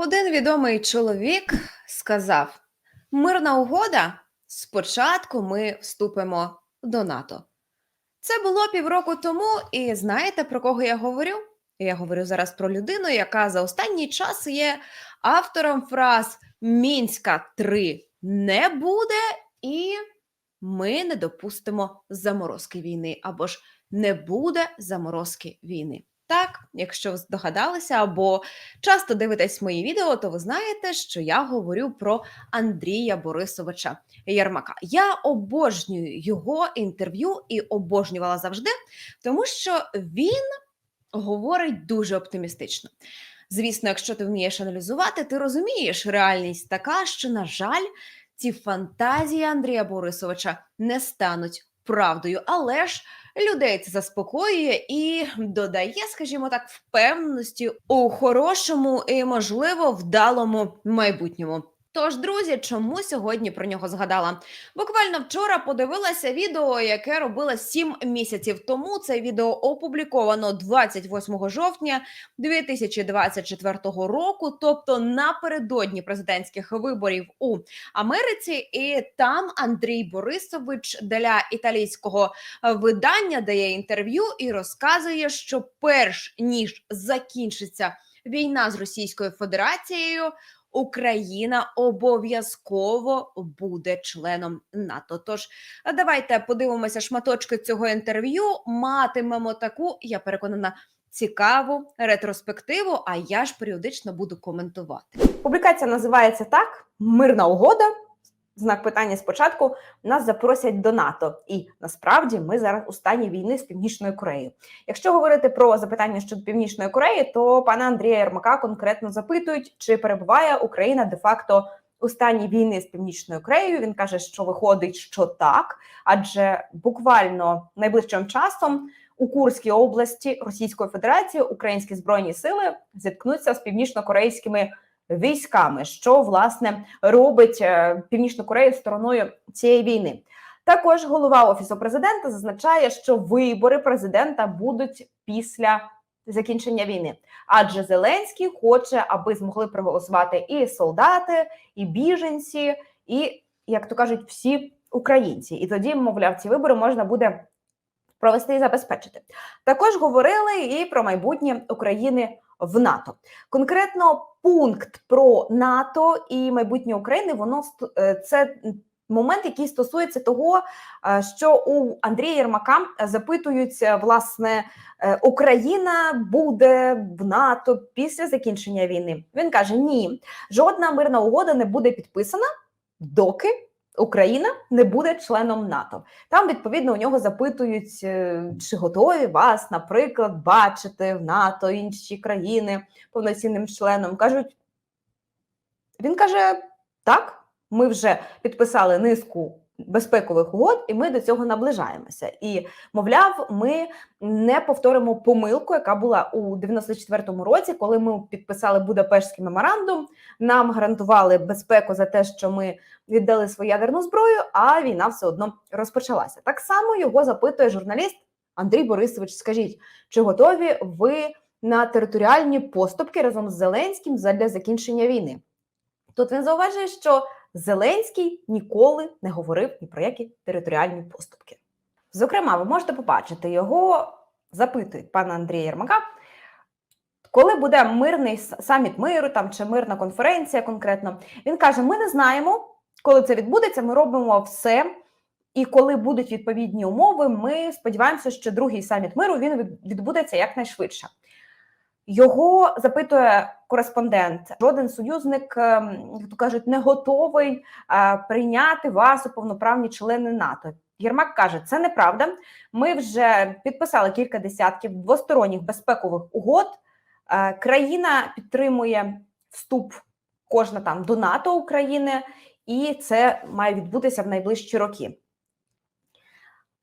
Один відомий чоловік сказав: мирна угода. Спочатку ми вступимо до НАТО. Це було півроку тому, і знаєте про кого я говорю? Я говорю зараз про людину, яка за останній час є автором фраз Мінська 3 не буде, і ми не допустимо заморозки війни, або ж не буде заморозки війни. Так, якщо ви здогадалися, або часто дивитесь мої відео, то ви знаєте, що я говорю про Андрія Борисовича Ярмака. Я обожнюю його інтерв'ю і обожнювала завжди, тому що він говорить дуже оптимістично. Звісно, якщо ти вмієш аналізувати, ти розумієш, реальність така, що, на жаль, ці фантазії Андрія Борисовича не стануть правдою, але ж людей це заспокоює і додає, скажімо так, впевненості у хорошому і, можливо, вдалому майбутньому. Тож, друзі, чому сьогодні про нього згадала? Буквально вчора подивилася відео, яке робила 7 місяців тому. Це відео опубліковано 28 жовтня 2024 року, тобто напередодні президентських виборів у Америці. І там Андрій Борисович для італійського видання дає інтерв'ю і розказує, що перш ніж закінчиться війна з Російською Федерацією. Україна обов'язково буде членом НАТО. Тож давайте подивимося шматочки цього інтерв'ю. Матимемо таку, я переконана, цікаву ретроспективу. А я ж періодично буду коментувати. Публікація називається так: Мирна угода. Знак питання спочатку нас запросять до НАТО, і насправді ми зараз у стані війни з Північною Кореєю. Якщо говорити про запитання щодо Північної Кореї, то пана Андрія Єрмака конкретно запитують, чи перебуває Україна де-факто у стані війни з Північною Кореєю. Він каже, що виходить, що так, адже буквально найближчим часом у Курській області Російської Федерації українські збройні сили зіткнуться з північно-корейськими військами, що власне робить е, Північну Корею стороною цієї війни. Також голова офісу президента зазначає, що вибори президента будуть після закінчення війни, адже Зеленський хоче, аби змогли проголосувати і солдати, і біженці, і як то кажуть, всі українці. І тоді, мовляв, ці вибори можна буде провести і забезпечити. Також говорили і про майбутнє України в НАТО. Конкретно пункт про НАТО і майбутнє України, воно е, це момент, який стосується того, е, що у Андрія Єрмака запитуються, власне, е, Україна буде в НАТО після закінчення війни. Він каже: Ні, жодна мирна угода не буде підписана, доки. Україна не буде членом НАТО. Там відповідно у нього запитують, е, чи готові вас, наприклад, бачити в НАТО інші країни повноцінним членом. кажуть, він каже: так, ми вже підписали низку безпекових угод, і ми до цього наближаємося. І мовляв, ми не повторимо помилку, яка була у 94-му році, коли ми підписали Будапештський меморандум. Нам гарантували безпеку за те, що ми віддали свою ядерну зброю, а війна все одно розпочалася. Так само його запитує журналіст Андрій Борисович. Скажіть, чи готові ви на територіальні поступки разом з Зеленським для закінчення війни? Тут він зауважує, що Зеленський ніколи не говорив ні про які територіальні поступки. Зокрема, ви можете побачити, його запитують пана Андрія Єрмака, коли буде мирний саміт миру там чи мирна конференція конкретно. Він каже: ми не знаємо, коли це відбудеться, ми робимо все. І коли будуть відповідні умови, ми сподіваємося, що другий саміт миру він відбудеться якнайшвидше. Його запитує кореспондент. Жоден союзник, ем, як то кажуть, не готовий е, прийняти вас у повноправні члени НАТО. Єрмак каже, це неправда. Ми вже підписали кілька десятків двосторонніх безпекових угод. Е, країна підтримує вступ кожна там до НАТО України, і це має відбутися в найближчі роки.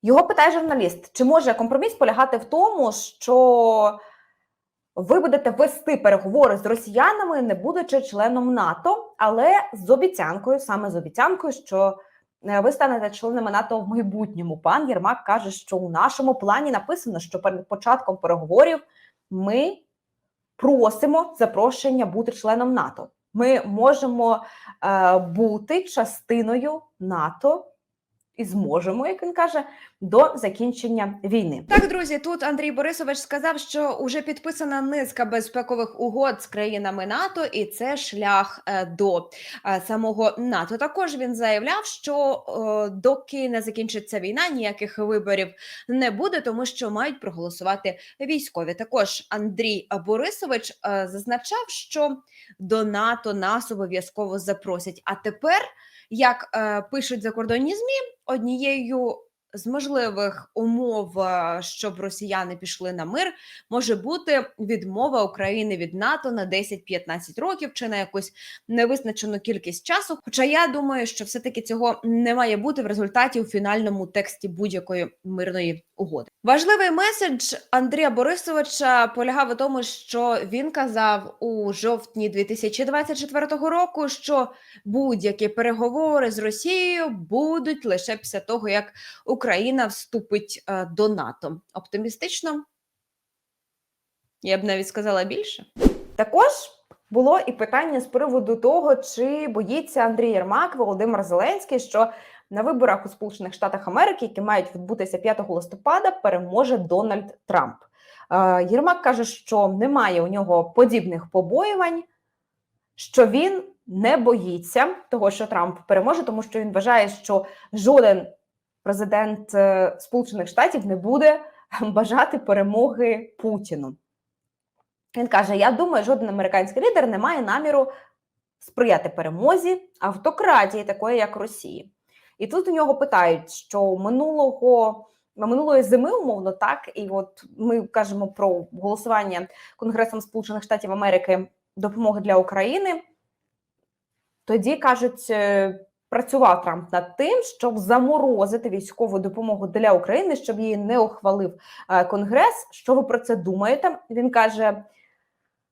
Його питає журналіст: чи може компроміс полягати в тому, що ви будете вести переговори з росіянами, не будучи членом НАТО, але з обіцянкою, саме з обіцянкою, що е, ви станете членами НАТО в майбутньому. Пан Єрмак каже, що у нашому плані написано, що перед початком переговорів ми просимо запрошення бути членом НАТО. Ми можемо е, бути частиною НАТО і зможемо, як він каже, до закінчення війни. Так, друзі, тут Андрій Борисович сказав, що вже підписана низка безпекових угод з країнами НАТО, і це шлях е, до е, самого НАТО. Також він заявляв, що е, доки не закінчиться війна, ніяких виборів не буде, тому що мають проголосувати військові. Також Андрій Борисович зазначав, що до НАТО нас обов'язково запросять. А тепер, як пишуть закордонні змі, однією з можливих умов, е, щоб росіяни пішли на мир, може бути відмова України від НАТО на 10-15 років чи на якусь невизначену кількість часу. Хоча я думаю, що все-таки цього не має бути в результаті у фінальному тексті будь-якої мирної угоди. Важливий меседж Андрія Борисовича полягав у тому, що він казав у жовтні 2024 року, що будь-які переговори з Росією будуть лише після того, як Україна вступить е, до НАТО. Оптимістично? Я б навіть сказала більше. Також було і питання з приводу того, чи боїться Андрій Єрмак, Володимир Зеленський, що на виборах у Сполучених Штатах Америки, які мають відбутися 5 листопада, переможе Дональд Трамп. Е, Єрмак каже, що немає у нього подібних побоювань, що він не боїться того, що Трамп переможе, тому що він вважає, що жоден президент е, Сполучених Штатів не буде бажати перемоги Путіну. Він каже: Я думаю, жоден американський лідер не має наміру сприяти перемозі автократії, такої як Росії. І тут у нього питають, що минулого минулої зими, умовно, так, і от ми кажемо про голосування Конгресом Сполучених Штатів Америки допомоги для України. Тоді кажуть, е, працював Трамп над тим, щоб заморозити військову допомогу для України, щоб її не ухвалив е, Конгрес. Що ви про це думаєте? Він каже: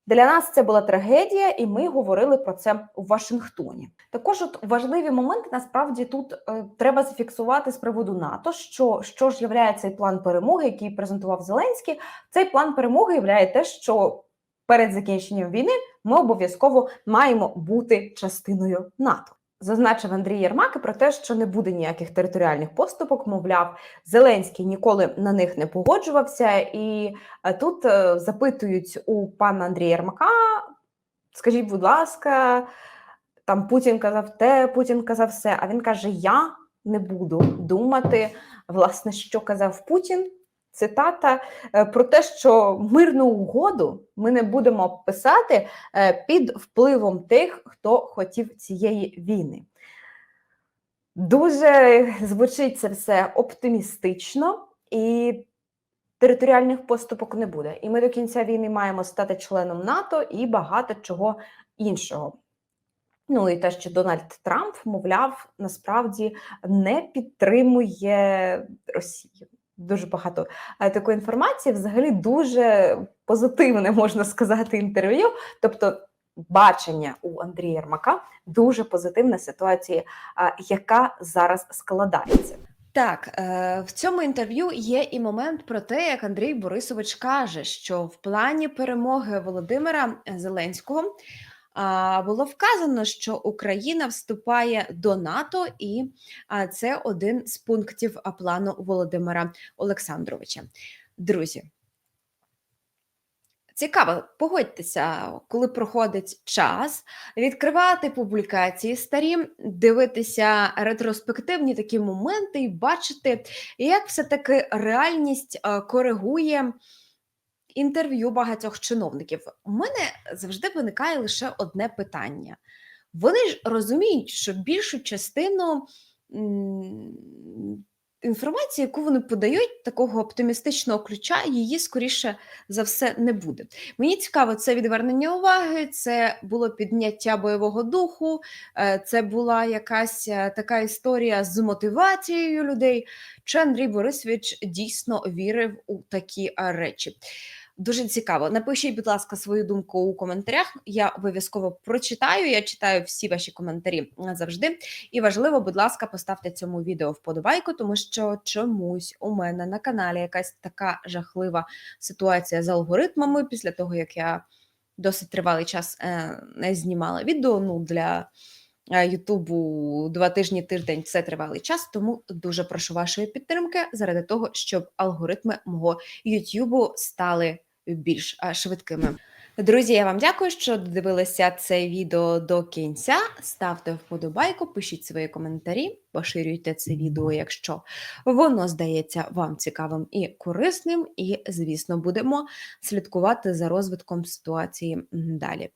для нас це була трагедія, і ми говорили про це у Вашингтоні. Також от важливі моменти насправді тут е, треба зафіксувати з приводу НАТО. Що що ж являє цей план перемоги, який презентував Зеленський. Цей план перемоги являє те, що перед закінченням війни ми обов'язково маємо бути частиною НАТО. Зазначив Андрій Єрмак про те, що не буде ніяких територіальних поступок. Мовляв, Зеленський ніколи на них не погоджувався. І е, тут е, запитують у пана Андрія Єрмака: скажіть, будь ласка, там Путін казав те, Путін казав все. А він каже: Я не буду думати, власне, що казав Путін. Цитата е, про те, що мирну угоду ми не будемо писати е, під впливом тих, хто хотів цієї війни. Дуже звучить це все оптимістично, і територіальних поступок не буде. І ми до кінця війни маємо стати членом НАТО і багато чого іншого. Ну і те, що Дональд Трамп, мовляв, насправді не підтримує Росію. Дуже багато е, такої інформації, взагалі дуже позитивне, можна сказати, інтерв'ю. Тобто, бачення у Андрія Єрмака дуже позитивна ситуація, е, яка зараз складається. Так, е, в цьому інтерв'ю є і момент про те, як Андрій Борисович каже, що в плані перемоги Володимира Зеленського було вказано, що Україна вступає до НАТО, і це один з пунктів плану Володимира Олександровича. Друзі. Цікаво, погодьтеся, коли проходить час, відкривати публікації старі, дивитися ретроспективні такі моменти і бачити, як все-таки реальність е, коригує інтерв'ю багатьох чиновників. У мене завжди виникає лише одне питання. Вони ж розуміють, що більшу частину інформації, яку вони подають, такого оптимістичного ключа, її скоріше за все не буде. Мені цікаво, це відвернення уваги, це було підняття бойового духу, е, це була якась е, така історія з мотивацією людей. Чи Андрій Борисович дійсно вірив у такі е, речі? Дуже цікаво. Напишіть, будь ласка, свою думку у коментарях. Я обов'язково прочитаю. Я читаю всі ваші коментарі завжди. І важливо, будь ласка, поставте цьому відео вподобайку, тому що чомусь у мене на каналі якась така жахлива ситуація з алгоритмами після того, як я досить тривалий час е, не знімала відео. Ну, для Ютубу два тижні, тиждень це тривалий час, тому дуже прошу вашої підтримки заради того, щоб алгоритми мого Ютубу стали більш е, швидкими. Друзі, я вам дякую, що дивилися це відео до кінця. Ставте вподобайку, пишіть свої коментарі, поширюйте це відео, якщо воно здається вам цікавим і корисним. І, звісно, будемо слідкувати за розвитком ситуації далі.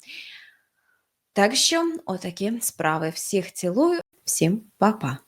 Так що, отакі справи. Всіх цілую, всім па-па.